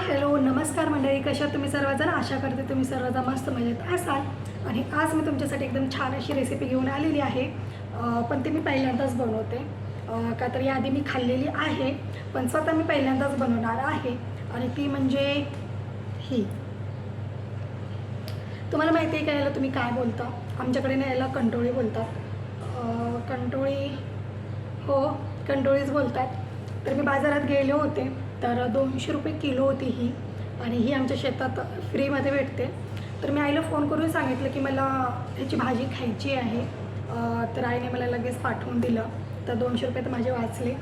Hello नमस्कार मंडळी कशा तुम्ही सर्वजण? आशा करते तुम्ही सर्वजण मस्त मजेत असाल. आणि आज मी तुमच्यासाठी एकदम छान अशी रेसिपी घेऊन आलेली आहे. पण ती मी पहिल्यांदाच बनवते. का तर याआधी मी खाल्लेली आहे पण स्वतः मी पहिल्यांदाच बनवणार आहे. आणि ती म्हणजे ही. तुम्हाला माहिती आहे का याला तुम्ही काय बोलता? आमच्याकडे ना याला कंटोळी बोलतात. कंटोळी हो कंटोळीच बोलतात. तर मी बाजारात गेले होते. तर दोनशे रुपये किलो होती ही आणि ही आमच्या शेतात फ्रीमध्ये भेटते. तर मी आईला फोन करून सांगितलं की मला ह्याची भाजी खायची आहे. तर आईने मला लगेच पाठवून दिलं. तर दोनशे रुपये तर माझे वाचले.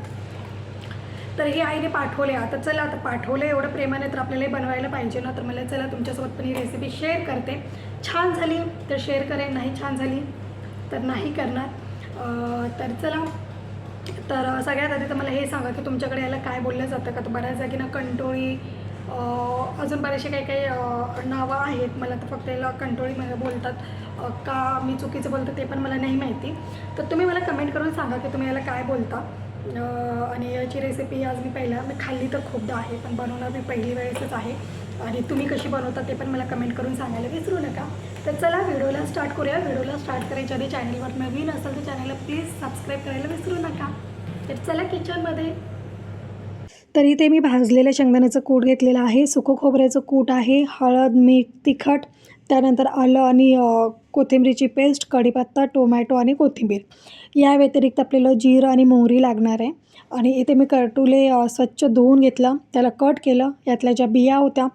तर हे आईने पाठवले. आता चला आता पाठवले. एवढं प्रेमाने तर आपल्याला हे बनवायला पाहिजे ना. तर मला चला तुमच्यासोबत पण ही रेसिपी शेअर करते. छान झाली. तर शेअर करेन. नाही छान झाली तर नाही करणार. तर चला. तर सगळ्यात आधी तर मला हे सांगा की तुमच्याकडे याला काय बोललं जातं का? तर बऱ्याच जागी ना कंटोळी अजून बरेचसे काही काही नावं आहेत. मला तर फक्त याला कंटोळी मला बोलतात. का मी चुकीचं बोलतं ते पण मला नाही माहिती. तर तुम्ही मला कमेंट करून सांगा की तुम्ही याला काय बोलता. आणि याची रेसिपी आज मी पहिल्या मी खाल्ली तर खूपदा आहे पण बनवणार मी पहिली वेळेसच आहे. आणि तुम्ही कशी बनवता ते पण मला कमेंट करून सांगायला विसरू नका. तर चला व्हिडिओला स्टार्ट करूया. व्हिडिओला स्टार्ट करायच्या आधी चॅनलवर नवीन असेल तर चॅनलला प्लीज सबस्क्राईब करायला विसरू नका. तर चला किचनमध्ये तर इथे मी भाजलेल्या शेंगदाण्याचं कूट घेतलेलं आहे. सुकं खोबऱ्याचं कूट आहे. हळद मीठ तिखट त्यानंतर आलं आणि कोथिंबीरीची पेस्ट कढीपत्ता टोमॅटो आणि कोथिंबीर. या व्यतिरिक्त आपल्याला जिरं आणि मोहरी लागणार आहे. आणि इथे मी करटुले स्वच्छ धुवून घेतलं. त्याला कट केलं. यातल्या ज्या बिया होत्या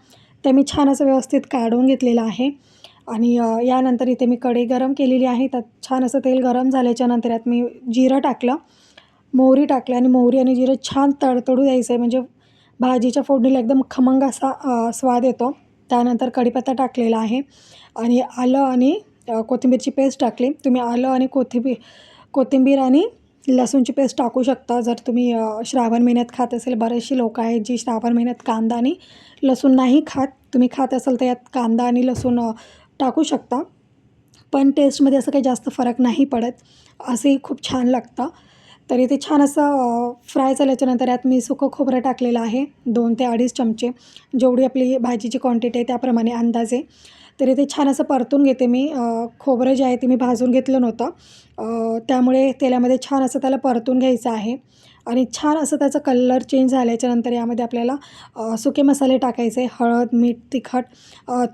त्या मी छान असं व्यवस्थित काढून घेतलेलं आहे. आणि यानंतर इथे मी कढई गरम केलेली आहे. त्यात छान असं तेल गरम झाल्याच्यानंतर यात मी जिरं टाकलं. मोहरी टाकलं आणि मोहरी आणि जिरं छान तडतडू द्यायचं आहे. म्हणजे भाजीच्या फोडणीला एकदम खमंग असा स्वाद येतो. त्यानंतर कढीपत्ता टाकलेला आहे आणि आलं आणि कोथिंबीरची पेस्ट टाकली. तुम्ही आलं आणि कोथिंबीर कोथिंबीर आणि लसूणची पेस्ट टाकू शकता. जर तुम्ही श्रावण महिन्यात खात असेल बरेचशी लोकं आहेत जी श्रावण महिन्यात कांदा आणि लसूण नाही खात. तुम्ही खात असाल तर यात कांदा आणि लसूण टाकू शकता. पण टेस्टमध्ये असं काही जास्त फरक नाही पडत. असंही खूप छान लागतं. तर इथे छान असं फ्राय झाल्याच्यानंतर यात मी सुकं खोबरं टाकलेलं आहे दोन ते अडीच चमचे. जेवढी आपली भाजीची क्वांटिटी आहे त्याप्रमाणे अंदाजे. तर इथे छान असं परतून घेते मी. खोबरं जे आहे ते मी भाजून घेतलं नव्हतं. त्यामुळे तेलामध्ये छान असं त्याला परतून घ्यायचं आहे. आणि छान असं त्याचा कलर चेंज झाल्याच्यानंतर यामध्ये आपल्याला सुके मसाले टाकायचे हळद मीठ तिखट.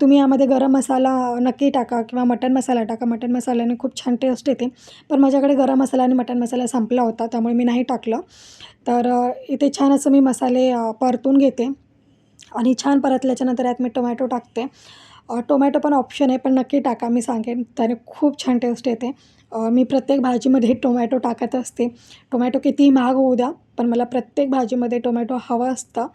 तुम्ही यामध्ये गरम मसाला नक्की टाका किंवा मटन मसाला टाका. मटन मसाल्याने खूप छान टेस्ट येते. पण माझ्याकडे गरम मसाला आणि मटन मसाला संपला होता त्यामुळे मी नाही टाकलं. तर इथे छान असं मी मसाले परतून घेते. आणि छान परतल्याच्यानंतर यात मी टोमॅटो टाकते. टोमॅटो पण ऑप्शन आहे पण नक्की टाका मी सांगेन. त्याने खूप छान टेस्ट येते. मी प्रत्येक भाजीमध्ये टोमॅटो टाकत असते. टोमॅटो कितीही महाग होऊ द्या पण मला प्रत्येक भाजीमध्ये टोमॅटो हवं असतं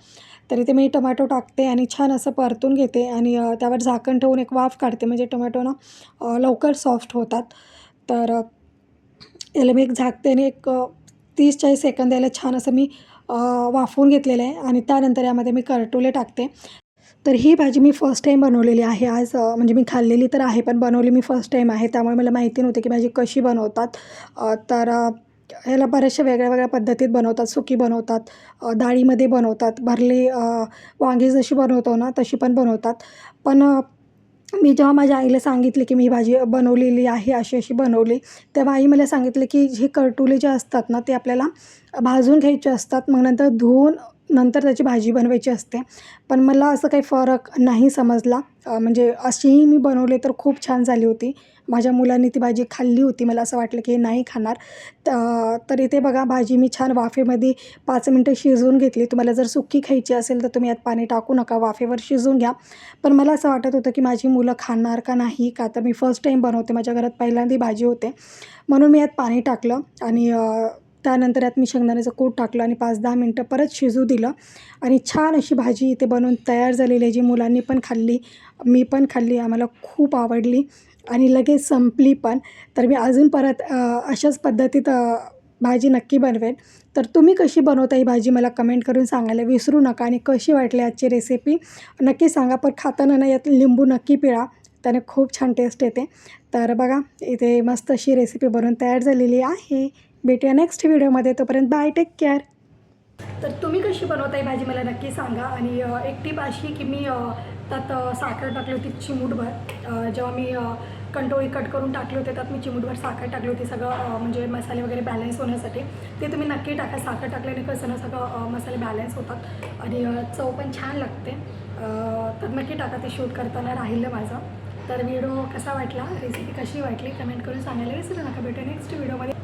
तरी ते मी टोमॅटो टाकते आणि छान असं परतून घेते आणि त्यावर झाकण ठेवून एक वाफ काढते. म्हणजे टोमॅटो ना लवकर सॉफ्ट होतात. तर याला मी एक झाकते आणि एक तीस चाळीस सेकंद याला छान असं मी वाफवून घेतलेलं आहे आणि त्यानंतर यामध्ये मी करटुले टाकते. तर ही भाजी मी फर्स्ट टाईम बनवलेली आहे. आज म्हणजे मी खाल्लेली तर आहे पण बनवली मी फर्स्ट टाईम आहे. त्यामुळे मला माहिती नव्हती की भाजी कशी बनवतात. तर ह्याला बऱ्याचशा वेगळ्या वेगळ्या पद्धतीत बनवतात. सुकी बनवतात डाळीमध्ये बनवतात भरली वांगी जशी बनवतो ना तशी पण बनवतात. पण मी जेव्हा माझ्या आईला सांगितले की मी ही भाजी बनवलेली आहे अशी अशी बनवली तेव्हा आई मला सांगितले की हे करटुले जे असतात ना ते आपल्याला भाजून घ्यायचे असतात. मग नंतर धुवून नंतर त्याची भाजी बनवायची असते. पण मला असं काही फरक नाही समजला. म्हणजे अशीही मी बनवली तर खूप छान झाली होती. माझ्या मुलांनी ती भाजी खाल्ली होती. मला असं वाटलं की नाही खाणार. तर इथे बघा भाजी मी छान वाफेमध्ये पाच मिनटं शिजवून घेतली. तुम्हाला जर सुक्की खायची असेल तर तुम्ही यात पाणी टाकू नका. वाफेवर शिजवून घ्या. पण मला असं वाटत होतं की माझी मुलं खाणार का नाही का? तर मी फर्स्ट टाईम बनवते. माझ्या घरात पहिल्यांदा भाजी होते. म्हणून मी यात पाणी टाकलं. आणि त्यानंतर यात मी शेंगदाण्याचं कूट टाकलं आणि पाच दहा मिनटं परत शिजू दिलं. आणि छान अशी भाजी इथे बनवून तयार झालेली आहे जी मुलांनी पण खाल्ली मी पण खाल्ली आम्हाला खूप आवडली आणि लगेच संपली पण. तर मी अजून परत अशाच पद्धतीत भाजी नक्की बनवेन. तर तुम्ही कशी बनवता ही भाजी मला कमेंट करून सांगायला विसरू नका आणि कशी वाटली आजची रेसिपी नक्की सांगा. पण खाताना ना यात लिंबू नक्की पिळा त्याने खूप छान टेस्ट येते. तर बघा इथे मस्त अशी रेसिपी बनवून तयार झालेली आहे. भेटूया नेक्स्ट व्हिडिओमध्ये तोपर्यंत बाय टेक केअर तर तुम्ही कशी बनवता भाजी मला नक्की सांगा. आणि एक टीप अशी की मी त्यात साखर टाकली होती चिमूटभर. जेव्हा मी कंटोळी कट करून टाकले होते त्यात मी चिमूटभर साखर टाकली होती. सगळं म्हणजे मसाले वगैरे बॅलन्स होण्यासाठी. ते तुम्ही नक्की टाका. साखर टाकल्याने कसं ना सगळं मसाले बॅलन्स होतात. आणि चव पण छान लागते. तर नक्की टाका. ते शूट करताना राहिलं माझं. तर व्हिडिओ कसा वाटला? रेसिपी कशी वाटली? कमेंट करून सांगायला विसरू नका. भेटू नेक्स्ट व्हिडिओमध्ये